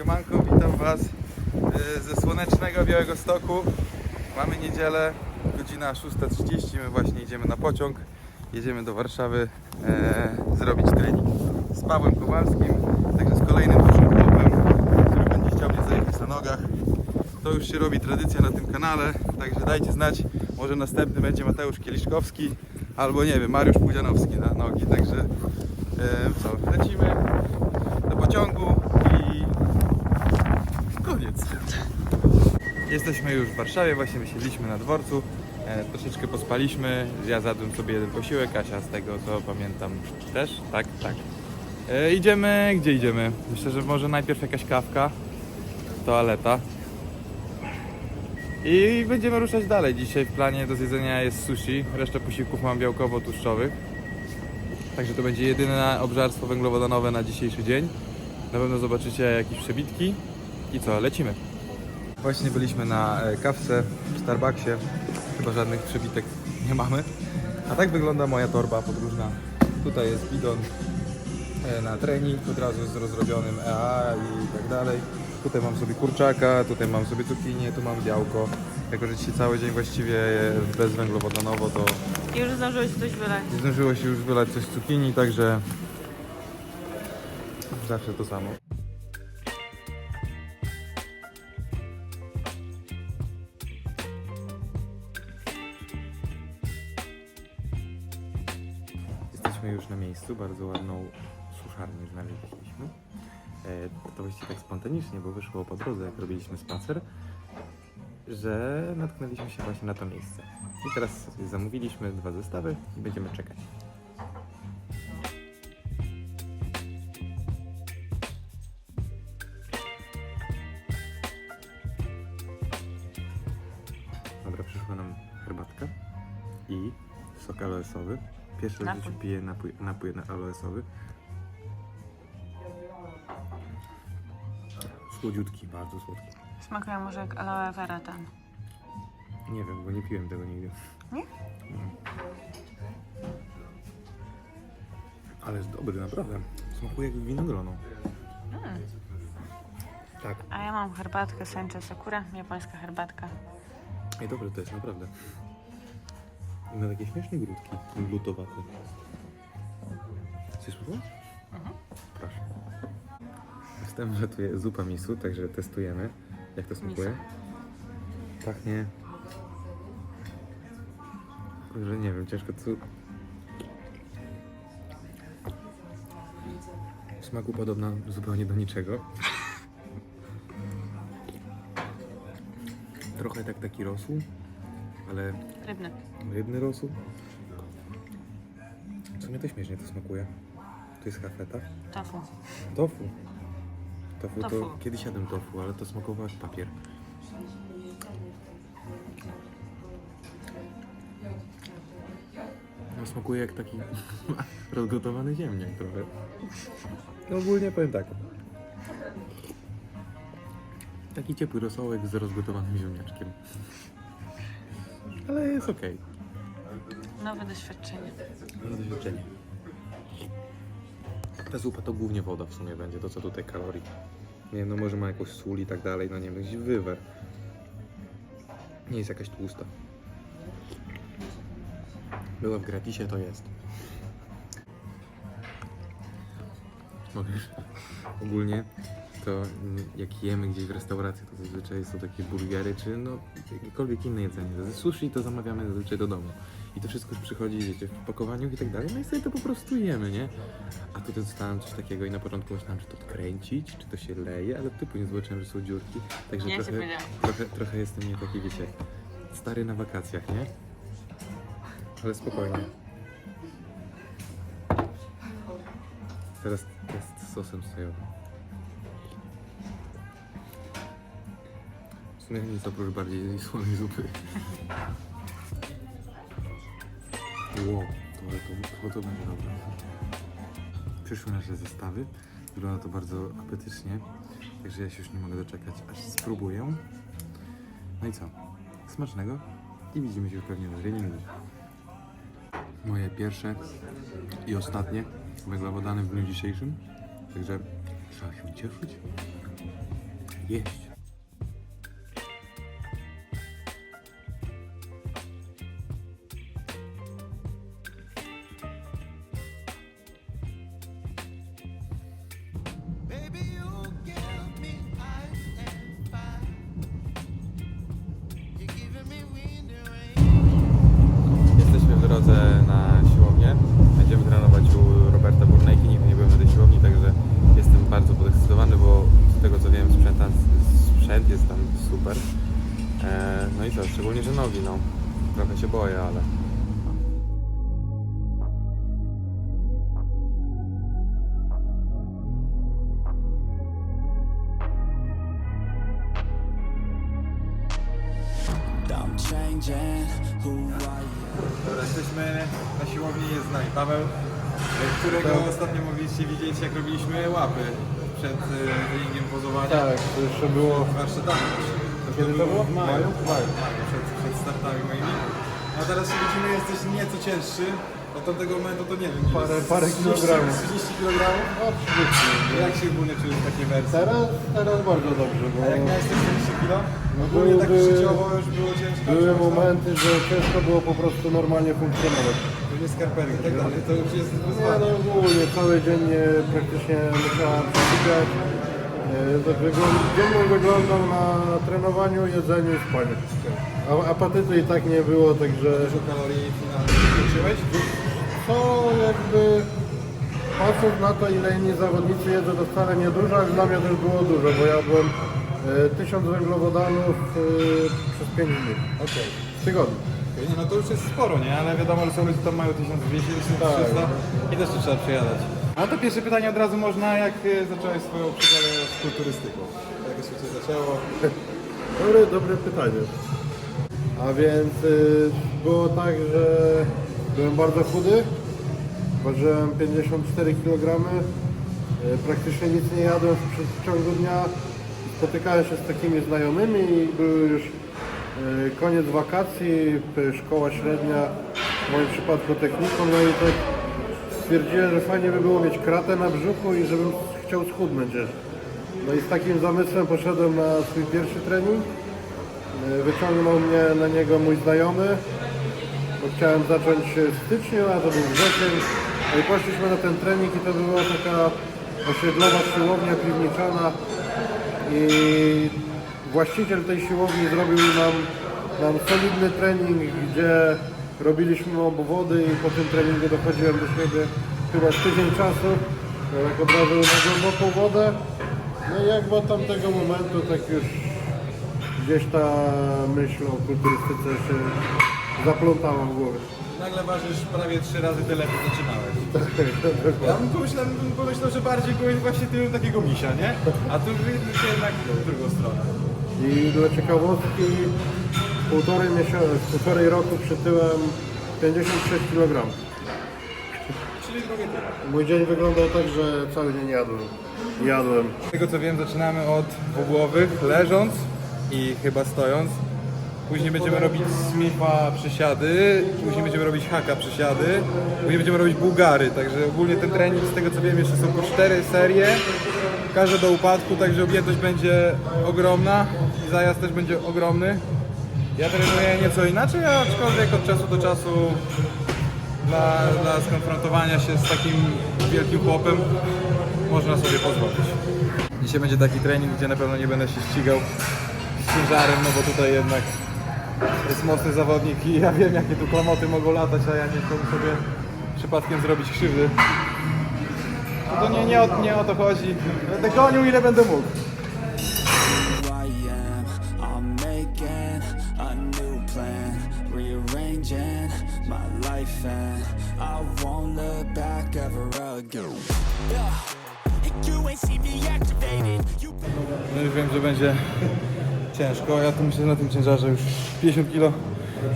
Siemanko, witam Was e, ze słonecznego Białego Stoku. Mamy niedzielę, godzina 6.30, my właśnie idziemy na pociąg. Jedziemy do Warszawy e, zrobić trening z Pawłem Kowalskim, także z kolejnym dużym chłopem, który będzie chciał mnie zajechać na nogach. To już się robi tradycja na tym kanale, także dajcie znać, może następny będzie Mateusz Kieliszkowski albo nie wiem, Mariusz Pudzianowski na nogi, także e, co, lecimy do pociągu i koniec. Jesteśmy już w Warszawie, właśnie wysiedliśmy na dworcu, e, troszeczkę pospaliśmy, ja zjadłem sobie jeden posiłek, Kasia z tego co pamiętam też, tak, tak. E, idziemy, gdzie idziemy? Myślę, że może najpierw jakaś kawka, toaleta. I będziemy ruszać dalej. Dzisiaj w planie do zjedzenia jest sushi, resztę posiłków mam białkowo-tłuszczowych. Także to będzie jedyne obżarstwo węglowodanowe na dzisiejszy dzień. Na pewno zobaczycie jakieś przebitki. I co, lecimy. Właśnie byliśmy na e, kawce w Starbucksie. Chyba żadnych przebitek nie mamy. A tak wygląda moja torba podróżna. Tutaj jest bidon e, na trening, od razu z rozrobionym EA i tak dalej. Tutaj mam sobie kurczaka, tutaj mam sobie cukinię, tu mam białko. Jako, że dzisiaj cały dzień właściwie jest bezwęglowodanowo, to I już zdążyłeś coś wylać. zdążyło się już wylać coś z cukinii, także zawsze to samo. Jesteśmy już na miejscu, bardzo ładną suszarnię znaleźliśmy. E, To właściwie tak spontanicznie, bo wyszło po drodze, jak robiliśmy spacer, że natknęliśmy się właśnie na to miejsce. I teraz zamówiliśmy dwa zestawy i będziemy czekać. W Napój. życiu piję napój, napój na- aloesowy. Słodziutki, bardzo słodki. Smakuje może jak aloe vera ten. Nie wiem, bo nie piłem tego nigdy. Nie? Mm. Ale jest dobry, naprawdę. Smakuje jak winogrono. Mm. Tak. A ja mam herbatkę Sencha Sakura, japońska herbatka. Ej, dobre to jest, naprawdę. I ma takie śmieszne grudki, glutowate. Chcesz spróbować? Mhm. Proszę. Wstęp, tu jest zupa misu, także testujemy, jak to smakuje. Pachnie... Że nie wiem, ciężko tu... W smaku podobna zupełnie do niczego. Trochę tak taki rosół, ale Rybny. rybny rosół. W sumie to śmiesznie to smakuje. To jest hafeta. Tofu. Tofu. Tofu to Tofu. kiedyś jadłem tofu, ale to smakowało jak papier. No, smakuje jak taki rozgotowany ziemniak trochę. No ogólnie powiem tak. Taki ciepły rosołek z rozgotowanym ziemniaczkiem. Ale jest okej. Nowe doświadczenie. Mam doświadczenie. Ta zupa to głównie woda w sumie będzie, to co tutaj kalorii. Nie wiem, no może ma jakąś sól i tak dalej, no nie wiem, jakiś wywer. Nie jest jakaś tłusta. Była w gratisie, to jest. Mogę ogólnie to jak jemy gdzieś w restauracji, to zazwyczaj są takie burgery, czy no jakiekolwiek inne jedzenie. Ze sushi to zamawiamy zazwyczaj do domu. I to wszystko już przychodzi, wiecie, w pakowaniu i tak dalej, no i sobie to po prostu jemy, nie? A tutaj dostałem coś takiego i na początku myślałem, czy to kręcić, czy to się leje, ale ty później zobaczyłem, że są dziurki, także Nie, trochę, trochę, trochę jestem nie taki, wiecie, stary na wakacjach, nie? Ale spokojnie. Teraz jest z sosem sojowym. Sumie nic oprócz bardziej słonej zupy. Wow, to, to, to, to będzie dobre. Przyszły nasze zestawy. Wygląda to bardzo apetycznie. Także ja się już nie mogę doczekać, aż spróbuję. No i co? Smacznego i widzimy się pewnie na treningu. Moje pierwsze i ostatnie węglowodany w dniu dzisiejszym. Także trzeba się cieszyć. jeść. Changing who I am. Dobra, jesteśmy na siłowni, jest z nami Paweł, którego ostatnio mogliście widzieć, jak robiliśmy łapy przed y, treningiem pozowania. Tak, to jeszcze było. warsztatami. Kiedy to było? W maju. W maju, przed, przed startami moimi. A teraz się widzimy, jesteś nieco cięższy. Od tamtego momentu to nie wiem. Parę- parę 30 kilogramów. 30 kilogramów? Oczywiście. Jak się ogólnie czujesz w takiej wersji? Teraz, teraz bardzo dobrze, bo A jak miałeś te 40 kilo? No Ogólnie tak były- życiowo już było ciężko? były można? momenty, że ciężko było po prostu normalnie funkcjonować. Pewnie skarpetki i tak dalej, to już jest Nie wyzwanie. no ogólnie, cały dzień e, praktycznie musiałem przesypiać. Tak wygląd- wyglądał na trenowaniu, jedzeniu i spaniu. A apetytu i tak nie było, także Dużo kalorii finalnie to jakby patrząc na to ile inni zawodnicy jedzą to wcale nie dużo, ale dla mnie też było dużo, bo jadłem e, 1000 węglowodanów e, przez 5 dni. Okej. W tygodniu. Nie, no to już jest sporo, nie? Ale wiadomo, że są ludzie, tam mają 1200, 1300 i też trzeba przejadać. A to pierwsze pytanie od razu można, jak e, zacząłeś swoją przygodę kulturystyką? Jak to się zaczęło? Dobre, dobre pytanie. A więc y, było tak, że byłem bardzo chudy. Ważyłem 54 kg. Y, praktycznie nic nie jadłem w ciągu dnia. Spotykałem się z takimi znajomymi i był już y, koniec wakacji, y, szkoła średnia, w moim przypadku techniką, no i tak stwierdziłem, że fajnie by było mieć kratę na brzuchu i żebym chciał schudnąć jeszcze. No i z takim zamysłem poszedłem na swój pierwszy trening. E, Wyciągnął mnie na niego mój znajomy, bo chciałem zacząć w styczniu, a to był wrzesień. No i poszliśmy na ten trening i to była taka osiedlowa siłownia piwniczana i właściciel tej siłowni zrobił nam, nam solidny trening, gdzie robiliśmy obwody i po tym treningu dochodziłem do siebie chyba tydzień czasu, no tak od razu na głęboką wodę. No i jakby od tamtego momentu tak już gdzieś ta myśl o kulturystyce się zaplątała w głowę. Nagle ważysz prawie trzy razy tyle, jak zaczynałeś. Ja bym pomyślał, bym pomyślał, że bardziej byłeś właśnie tyłem takiego misia, nie? A tu się jednak w drugą stronę. I dla ciekawostki półtorej, miesiąca, półtorej roku przytyłem 56 kg. Czyli drugie tyle. Mój dzień wyglądał tak, że cały dzień jadłem. Jadłem. Z tego co wiem, zaczynamy od wogłowych, leżąc i chyba stojąc. Później będziemy robić Smitha przysiady, później będziemy robić haka przysiady, później będziemy robić bułgary, także ogólnie ten trening z tego co wiem jeszcze są po cztery serie, każde do upadku, także objętość będzie ogromna i zajazd też będzie ogromny. Ja trenuję nieco inaczej, aczkolwiek od czasu do czasu dla, dla skonfrontowania się z takim wielkim chłopem można sobie pozwolić. Dzisiaj będzie taki trening, gdzie na pewno nie będę się ścigał z ciężarem, no bo tutaj jednak jest mocny zawodnik i ja wiem jakie tu klamoty mogą latać, a ja nie chcę sobie przypadkiem zrobić krzywdy. No to nie, nie, o, nie o to chodzi. Będę gonił ile będę mógł. My life, and I won't look back ever again. Yeah, No już wiem, że będzie ciężko. Ja tu myślę, że na tym ciężarze już 50 kg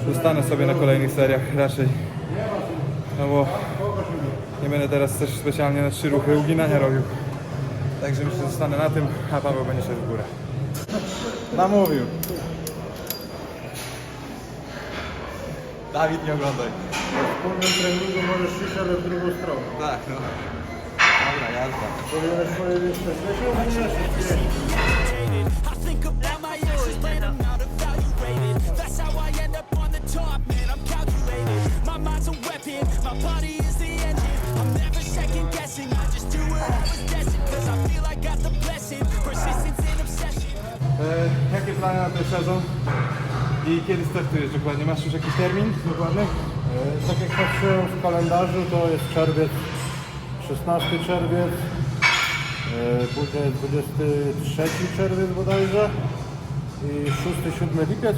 dostanę sobie na kolejnych seriach raczej. No bo nie będę teraz też specjalnie na trzy ruchy uginania robił. Także myślę, że zostanę na tym, a Paweł będzie szedł w górę. Namówił. Dawid, nie oglądaj. W wspólnym treningu możesz iść, ale w drugą stronę. Tak, no. Dobra, jazda. E, jakie plany na ten sezon? I kiedy startujesz dokładnie? Masz już jakiś termin dokładny? E, tak jak patrzyłem w kalendarzu, to jest czerwiec 16 czerwiec, e, później 23 czerwiec bodajże i 6-7 lipiec.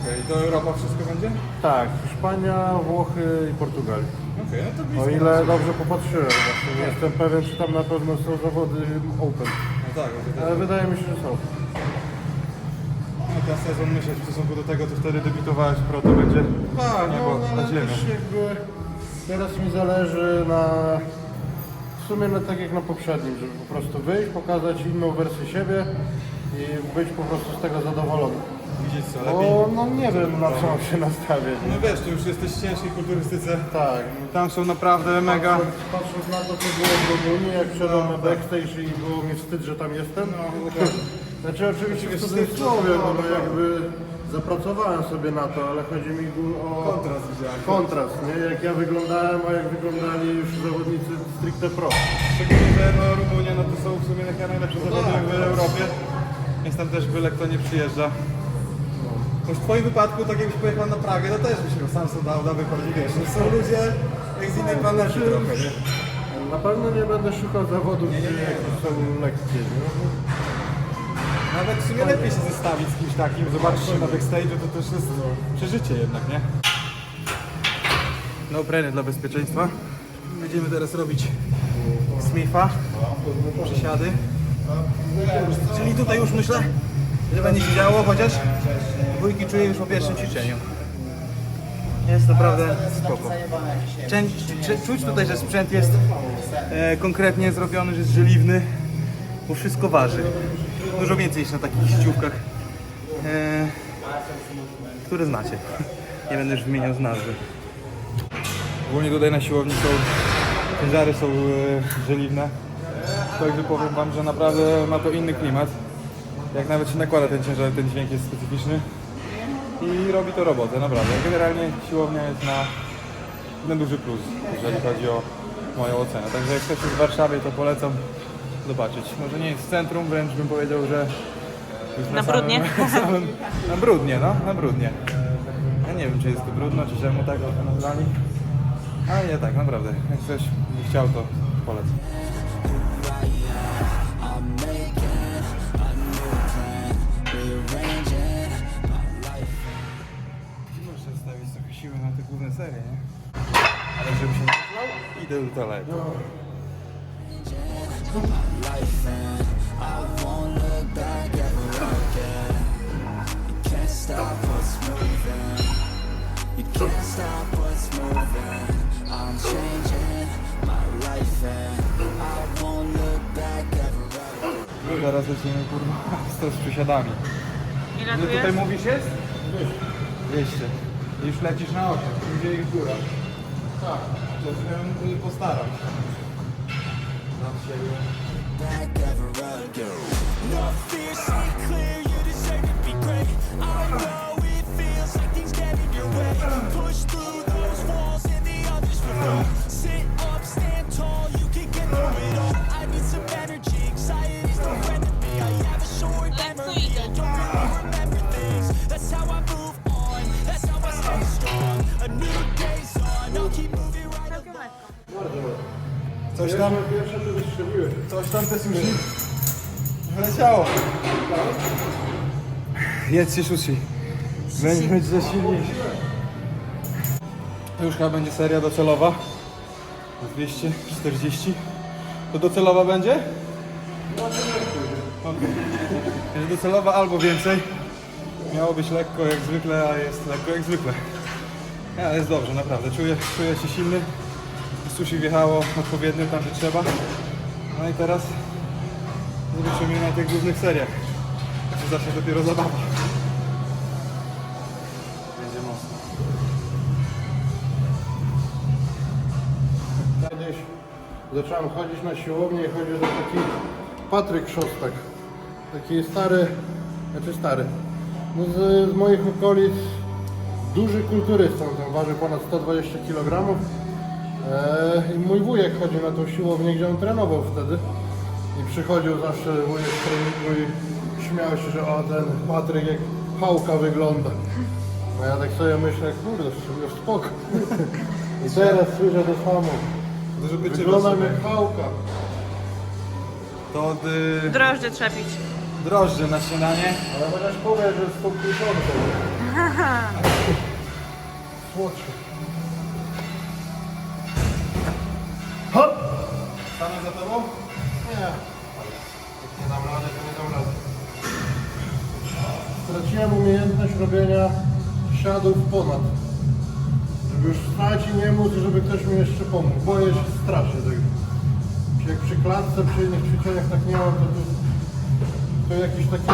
Okej, to Europa wszystko będzie? Tak, Hiszpania, Włochy i Portugalia. Okej, no to O ile dobrze popatrzyłem, właśnie nie jestem pewien, czy tam na pewno są zawody Open, No tak, ale wydaje mi się, że są. no, ten sezon myślę w stosunku do tego, co wtedy debiutowałeś pro, to będzie Tak, no, na ale też jakby teraz mi zależy na w sumie na, tak jak na poprzednim, żeby po prostu wyjść, pokazać inną wersję siebie i być po prostu z tego zadowolony. Widzieć co, lepiej. Bo no nie wiem na co mam się nastawiać. No wiesz, tu już jesteś w ciężkiej kulturystyce. Tak. Tam są naprawdę mega... Patrząc, patrząc na to, co było w Rumunii, jak wszedłem na backstage i było mi wstyd, że tam jestem. Znaczy oczywiście w cudzysłowie, no bo jakby zapracowałem sobie na to, ale chodzi mi o Kontrast widziałem. kontrast, nie? Jak ja wyglądałem, a jak wyglądali już zawodnicy stricte pro. Szczególnie, że no, Rumunia no to są w sumie takie najlepsze zawody w Europie. Więc tam też byle kto nie przyjeżdża. Bo w twoim wypadku, tak jakbyś pojechał na Pragę, to też byś miał Samson Dauda wychodzi, wiesz, no są ludzie jak z innej planety trochę, nie? Na pewno nie będę szukał zawodów, gdzie jakieś są lekkie, nie? Nawet w sumie lepiej się zestawić z kimś takim, zobaczyć się na backstage'u, to też jest przeżycie jednak, nie? No preny dla bezpieczeństwa. Będziemy teraz robić Smitha, przysiady. Czyli tutaj już myślę, że będzie się działo, chociaż dwójki czuję już po pierwszym ćwiczeniu. Jest naprawdę spoko. Czuć tutaj, że sprzęt jest e, konkretnie zrobiony, że jest żeliwny, bo wszystko waży. Dużo więcej niż na takich sieciówkach, e, które znacie. Nie będę już wymieniał z nazwy. Ogólnie tutaj na siłowni są, ciężary są e, żeliwne. Także powiem Wam, że naprawdę ma to inny klimat. Jak nawet się nakłada ten ciężar, ten dźwięk jest specyficzny. I robi to robotę, naprawdę. Generalnie siłownia jest na, na duży plus, jeżeli chodzi o moją ocenę. Także jak ktoś jest w Warszawie, to polecam zobaczyć. Może nie jest w centrum, wręcz bym powiedział, że już Na brudnie? Samym, na, samym, na brudnie, no, na brudnie. Ja nie wiem, czy jest tu brudno, czy czemu tak to nazwali. Ale nie tak, naprawdę. Jak ktoś by chciał, to polecam. Muszę stawić trochę siły na te główne serie, nie? Ale żeby się nie idę do toalety. Life and I won't look back ever again. You can't stop what's moving. You can't stop what's moving. I'm changing my life and I won't look back ever again. No Teraz lecimy kurwa z z przysiadami. Ile tu tutaj jest? mówisz jest? 200. I już lecisz na 8, gdzie ich góra. Tak. To się postaram Coś tam, Pierwsze to wystrzeliły. Coś tam te sushi wleciało. Jedzcie sushi. Będzie, będzie silniejszy. To już chyba będzie seria docelowa. 240. To docelowa będzie? Będzie docelowa albo więcej. Miało być lekko jak zwykle, a jest lekko jak zwykle. Ale jest dobrze, naprawdę. Czuję, czuję się silny. Sushi wjechało odpowiednio tam, gdzie trzeba. No i teraz zobaczymy na tych głównych seriach. Czy zacznie dopiero zabawa. Będzie mocno. Kiedyś zacząłem chodzić na siłownię i chodził do taki Patryk Szostak. Taki stary, znaczy stary, no z, z moich okolic duży kulturysta, on waży ponad 120 kg. Eee, I mój wujek chodził na tą siłownię, gdzie on trenował wtedy. I przychodził zawsze wujek z treningu i śmiał się, że o ten Patryk jak pałka wygląda. No ja tak sobie myślę, kurde, już spoko. I teraz słyszę to samo. Żeby cię Wyglądam jak pałka. To y, Drożdże trzepić. drożdży na śniadanie. Ale chociaż powiem, że z tą kluczonką. Słodsze. Stanę za tobą? Nie. Jak nie dam rady, to nie dam rady. Straciłem umiejętność robienia siadów ponad. Żeby już stać i nie móc, żeby ktoś mi jeszcze pomógł. Boję się strasznie tego. Jak przy klatce, przy innych ćwiczeniach tak mam, to tu, to jakiś taki...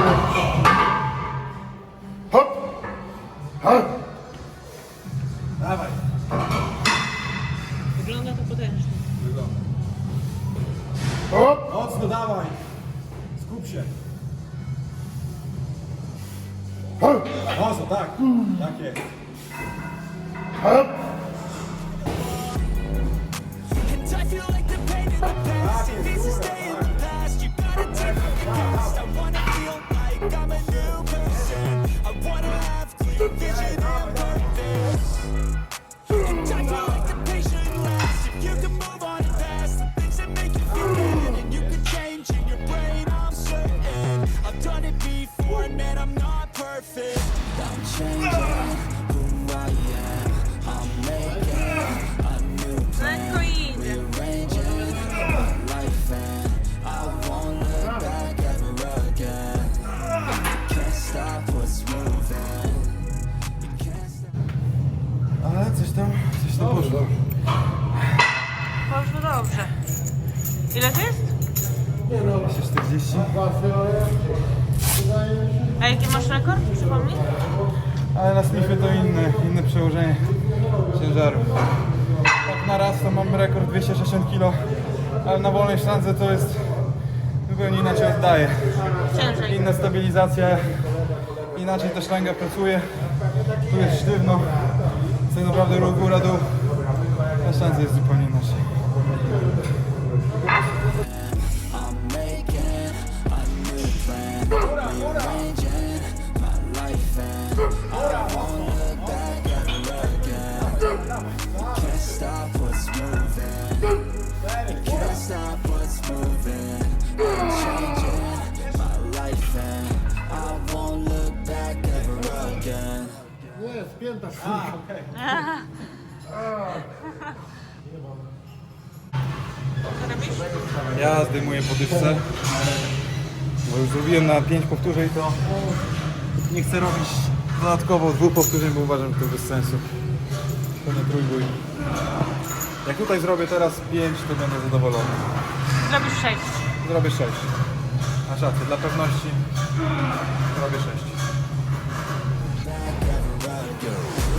A jaki masz rekord? Przypomnij. Ale na Smithie to inne, inne przełożenie ciężaru. Tak na raz to mam rekord 260 kg, ale na wolnej szlance to jest zupełnie inaczej oddaje. Ciężej. Inna stabilizacja, inaczej ta szlanga pracuje, tu jest sztywno, to naprawdę góra dół, na szlance jest zupełnie inaczej. Nie, spięta. Co robisz? Ja zdejmuję podyszce, bo już zrobiłem na 5 powtórzeń to nie chcę robić dodatkowo dwóch powtórzeń, bo uważam, że to bez sensu. To nie trójbój. Jak tutaj zrobię teraz 5, to będę zadowolony. Zrobisz 6. Zrobię 6. Masz rację, dla pewności zrobię 6.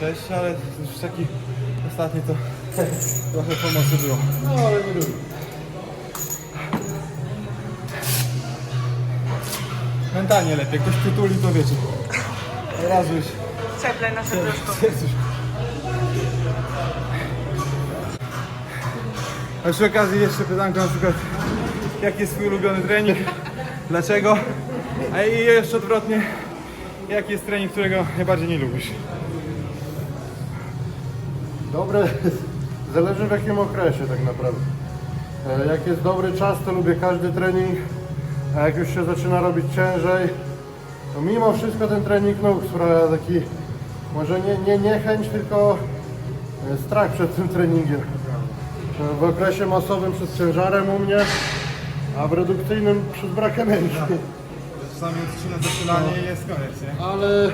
6, ale już taki ostatni to trochę pomocy było. No ale nie lubię. Mentalnie lepiej, ktoś przytuli to wiecie. Od razu już Cieplej na już. A przy okazji jeszcze pytanko na przykład, jaki jest twój ulubiony trening, dlaczego, a i jeszcze odwrotnie, jaki jest trening, którego najbardziej nie lubisz. Dobre, zależy w jakim okresie tak naprawdę. E, Jak jest dobry czas, to lubię każdy trening, a jak już się zaczyna robić ciężej, to mimo wszystko ten trening nóg sprawia taki, może nie, nie niechęć, tylko e, strach przed tym treningiem. E, W okresie masowym przed ciężarem u mnie, a w redukcyjnym przez brak energii. Czasami odcina zasilanie i jest koniec, nie? Ale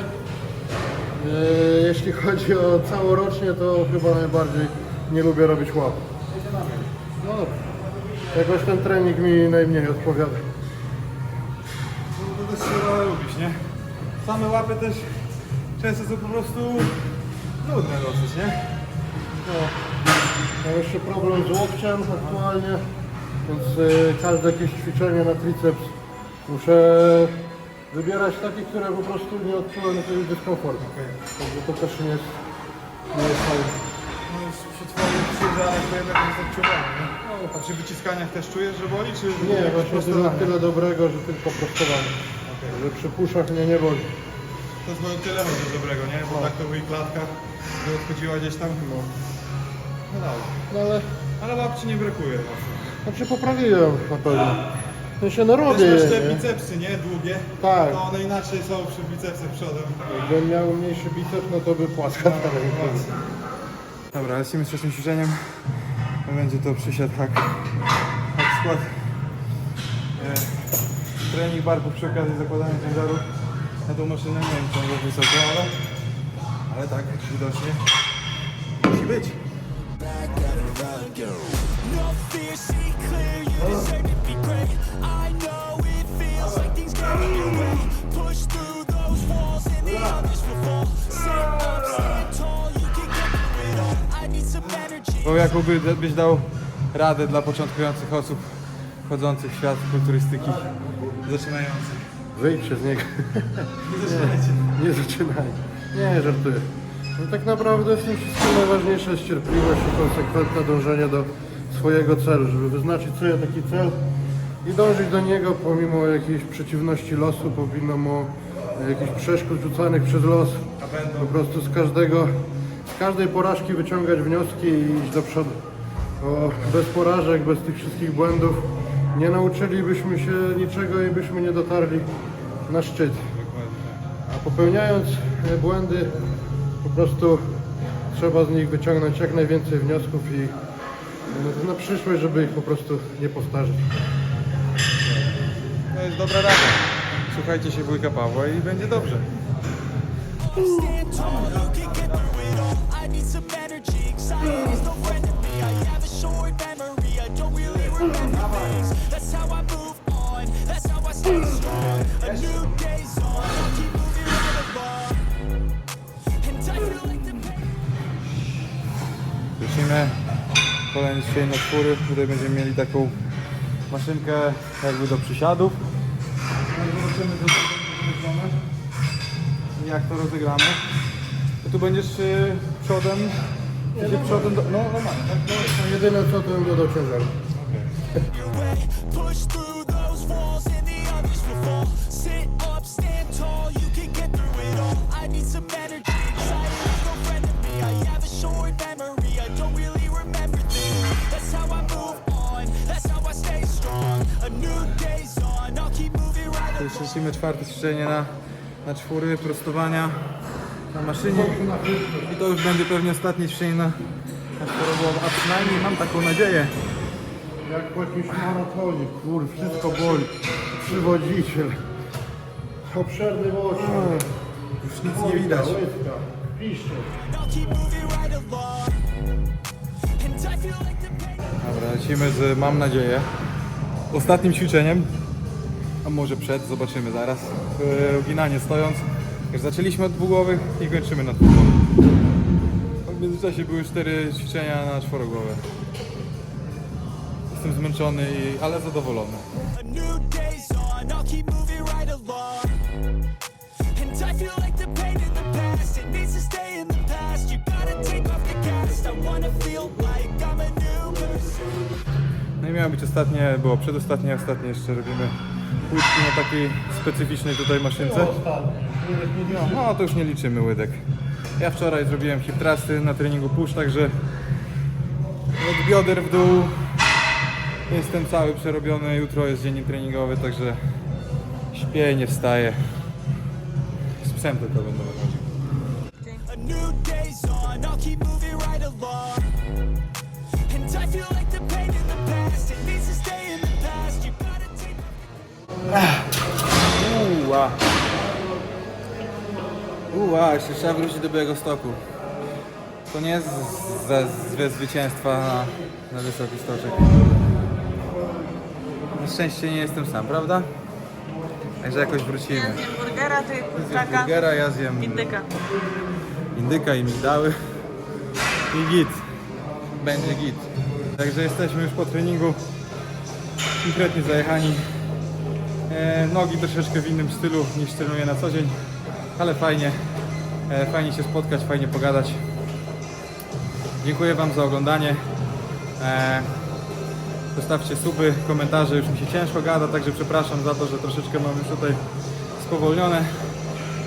jeśli chodzi o całorocznie, to chyba najbardziej nie lubię robić łap. No dobra. Jakoś ten trening mi najmniej odpowiada. No to też trzeba lubić, nie? Same łapy też często są po prostu nudne dosyć, nie? No, mam jeszcze problem z łokciem aktualnie, więc y, każde jakieś ćwiczenie na triceps muszę wybierać takie, które po prostu nie odczułem jakiegoś dyskomfortu. Także to też nie jest, nie jest fajne. No już przy twoich ciężarach to jednak jest odczuwalne, nie? A przy wyciskaniach też czujesz, że boli, czy Nie, właśnie to na tyle dobrego, że tylko prostowanie. Że przy puszach mnie nie boli. To jest chyba tyle może dobrego, nie? Bo tak to w jej klatkach by odchodziła gdzieś tam. No, no. No ale Ale łap ci nie brakuje mocno. znaczy poprawiłem na pewno. W sensie no robię Też masz je, te nie? bicepsy, nie? Długie. Tak. To one inaczej są przy bicepsach przodem. Gdybym miał mniejszy biceps, no to by płaska ta ręka. Dobra, lecimy z trzecim ćwiczeniem. Będzie to przysiad hak, hak skład. E, trening barków przy okazji zakładania ciężaru na tą maszynę. Nie wiem, czy on jest wysoko, ale, ale tak, widocznie musi być. Bo Jakubie byś dał radę dla początkujących osób wchodzących w świat kulturystyki zaczynających. Wyjdźcie z niego. Nie, nie zaczynaj. Nie, żartuję. No tak naprawdę w tym wszystkim najważniejsza jest cierpliwość i konsekwentne dążenie do swojego celu, żeby wyznaczyć sobie taki cel i dążyć do niego pomimo jakiejś przeciwności losu, pomimo jakichś przeszkód rzucanych przez los. Po prostu z każdego, z każdej porażki wyciągać wnioski i iść do przodu. Bo bez porażek, bez tych wszystkich błędów nie nauczylibyśmy się niczego i byśmy nie dotarli na szczyt. A popełniając e, błędy, po prostu trzeba z nich wyciągnąć jak najwięcej wniosków i na przyszłość, żeby ich po prostu nie powtarzać. To jest dobra rada. Słuchajcie się wujka Pawła i będzie dobrze. No. Lecimy kolejny ćwiczeń na czwóry. Tutaj będziemy mieli taką maszynkę jakby do przysiadów. No i zobaczymy co to i jak to rozegramy. To tu będziesz y, przodem, nie, przodem do, no normalnie, tak? No, No, jedyne co to bym dodał ciężaru. your lecimy czwarte ćwiczenie na, na czwóry, prostowania na maszynie. I to już będzie pewnie ostatnie ćwiczenie na, na czworogłowo, a przynajmniej mam taką nadzieję. Jak po jakimś maratonie, kur, wszystko boli. Przywodziciel. Obszerny oczy. Już nic nie widać. Dobra, lecimy z, mam nadzieję, ostatnim ćwiczeniem, a może przed, zobaczymy zaraz, e, uginanie stojąc. Już zaczęliśmy od dwugłowych i kończymy na dwugłowych. W międzyczasie były cztery ćwiczenia na czworogłowe. Jestem zmęczony, i, ale zadowolony. No i miało być ostatnie, było przedostatnie, ostatnie jeszcze robimy łydki na takiej specyficznej tutaj maszynce. No to już nie liczymy łydek. Ja wczoraj zrobiłem hip thrusty na treningu push, także od bioder w dół jestem cały przerobiony. Jutro jest dzień treningowy, także śpię nie wstaję. Z psem tylko będę Uła, jeszcze trzeba wrócić do Białego Stoku. To nie jest ze, ze zwycięstwa na, na wysoki stoczek. Na szczęście nie jestem sam, prawda? Także jakoś Ja wrócimy. zjem burgera, ty Zjem kurczaka, burgera, ja zjem indyka. indyka i migdały. I git. Będzie git. Także jesteśmy już po treningu. Konkretnie zajechani. E, nogi troszeczkę w innym stylu niż trenuję na co dzień. Ale fajnie. E, fajnie się spotkać, fajnie pogadać. Dziękuję Wam za oglądanie. E, Zostawcie suby, komentarze, już mi się ciężko gada, także przepraszam za to, że troszeczkę mam już tutaj spowolnione.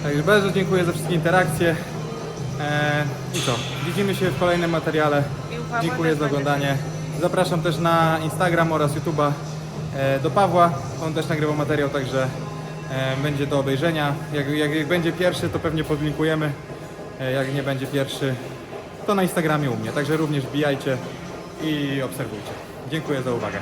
Także bardzo dziękuję za wszystkie interakcje. I co? Widzimy się w kolejnym materiale. Dziękuję za oglądanie. Zapraszam też na Instagram oraz YouTube'a do Pawła. On też nagrywa materiał, także e, będzie do obejrzenia. Jak, jak, jak będzie pierwszy, to pewnie podlinkujemy. E, jak nie będzie pierwszy, to na Instagramie u mnie. Także również wbijajcie i obserwujcie. Dziękuję za uwagę.